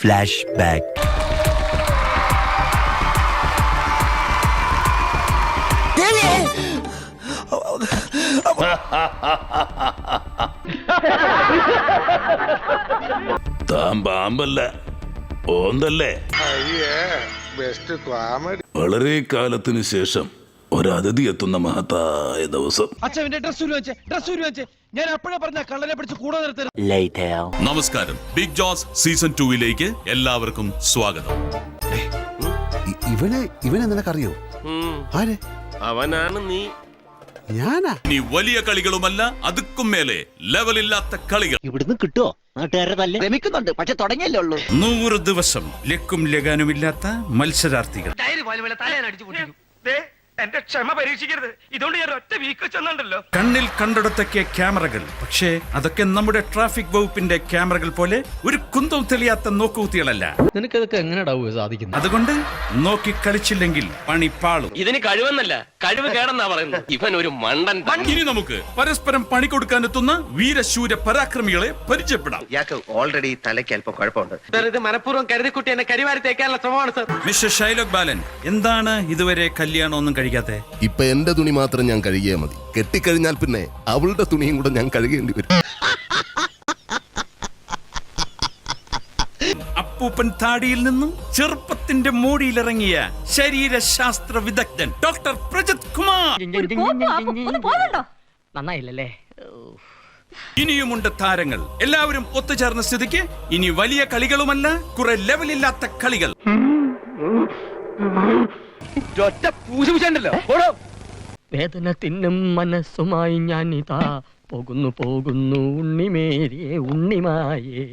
Flash back താൻ പാമ്പല്ല ഓന്തല്ലേ അയ്യേ best comedy വളരെ കാലത്തിന് ശേഷം ഒരതിഥി എത്തുന്ന മഹത്തായ ദിവസം. അച്ഛൻ ഡ്രസ് വെച്ചേ ഡ്രസ് വെച്ചേ. ഞാൻ അപ്പോഴേ പറഞ്ഞ കള്ളനെ പിടിച്ച് കൂടെ നിർത്തരുത്. നമസ്കാരം. ബിഗ് ജോസ് സീസൺ ടൂവിലേക്ക് എല്ലാവർക്കും സ്വാഗതം. ഇ- ഇവനെ ഇവനെ നിനക്കറിയോ? ആരെ? അവനാണ് നീ. ഞാനാ? നീ വലിയ കളികളുമല്ല അതുക്കും മേലെ ലെവലില്ലാത്ത കളികൾ. ഇവിടുന്ന് കിട്ടുമോ ശ്രമിക്കുന്നുണ്ട് പക്ഷെ തുടങ്ങിയല്ലേ ഉള്ളൂ. നൂറ് ദിവസം ലക്കും ലഗാനുമില്ലാത്ത മത്സരാർത്ഥികൾ. എന്റെ ക്ഷമ പരീക്ഷിക്കരുത്. ഇതുകൊണ്ട് ഞാൻ ഒറ്റ വീക്ക് ചെന്നുണ്ടല്ലോ. കണ്ണിൽ കണ്ടിടത്തൊക്കെ ക്യാമറകൾ. പക്ഷേ അതൊക്കെ നമ്മുടെ ട്രാഫിക് വകുപ്പിന്റെ ക്യാമറകൾ പോലെ ഒരു കുന്തവും തെളിയാത്ത നോക്കുകുത്തികളല്ല. നിനക്കതൊക്കെ എങ്ങനെ സാധിക്കുന്നത്? അതുകൊണ്ട് നോക്കി കളിച്ചില്ലെങ്കിൽ പണി പാളും. ഇതിന് കഴിവെന്നല്ല. കഴിവ് കേടെന്നാ പറയുന്നത്. ഇവൻ ഒരു മണ്ടൻ. ഇനി നമുക്ക് പരസ്പരം പണി കൊടുക്കാൻ എത്തുന്ന വീരശൂര പരാക്രമികളെ പരിചയപ്പെടാം. ഇയാൾക്ക് ഓൾറെഡി തലയ്ക്ക് അല്പം കുഴപ്പമുണ്ട്. ഇത് മനഃപൂർവം കരുതിക്കുട്ടി എന്നെ കരിവാരി തേക്കാനുള്ള ശ്രമമാണ് സർ മിസ്റ്റർ ഷൈലോക് ബാലൻ എന്താണ് ഇതുവരെ കല്യാണം ഒന്നും കഴിക്കാത്തെ? ഇപ്പൊ എന്റെ തുണി മാത്രം ഞാൻ കഴുകിയാൽ മതി. കെട്ടിക്കഴിഞ്ഞാൽ പിന്നെ അവളുടെ തുണിയും കൂടെ ഞാൻ കഴുകേണ്ടി വരും. അപ്പൂപ്പൻ താടിയിൽ നിന്നും ചെറുപ്പത്തിന്റെ മോടിയിലിറങ്ങിയ ശരീരശാസ്ത്ര വിദഗ്ധൻ ഡോക്ടർ പ്രജിത് കുമാർ. നന്നായില്ലല്ലേ? ഇനിയുമുണ്ട് താരങ്ങൾ. എല്ലാവരും ഒത്തുചേർന്ന സ്ഥിതിക്ക് ഇനി വലിയ കളികളുമല്ല കുറെ ലെവലില്ലാത്ത കളികൾ. വേദന തിന്നും മനസ്സുമായി ഞാൻ ഇതാ പോകുന്നു പോകുന്നു ഉണ്ണിമേരിയെ ഉണ്ണിമായേ.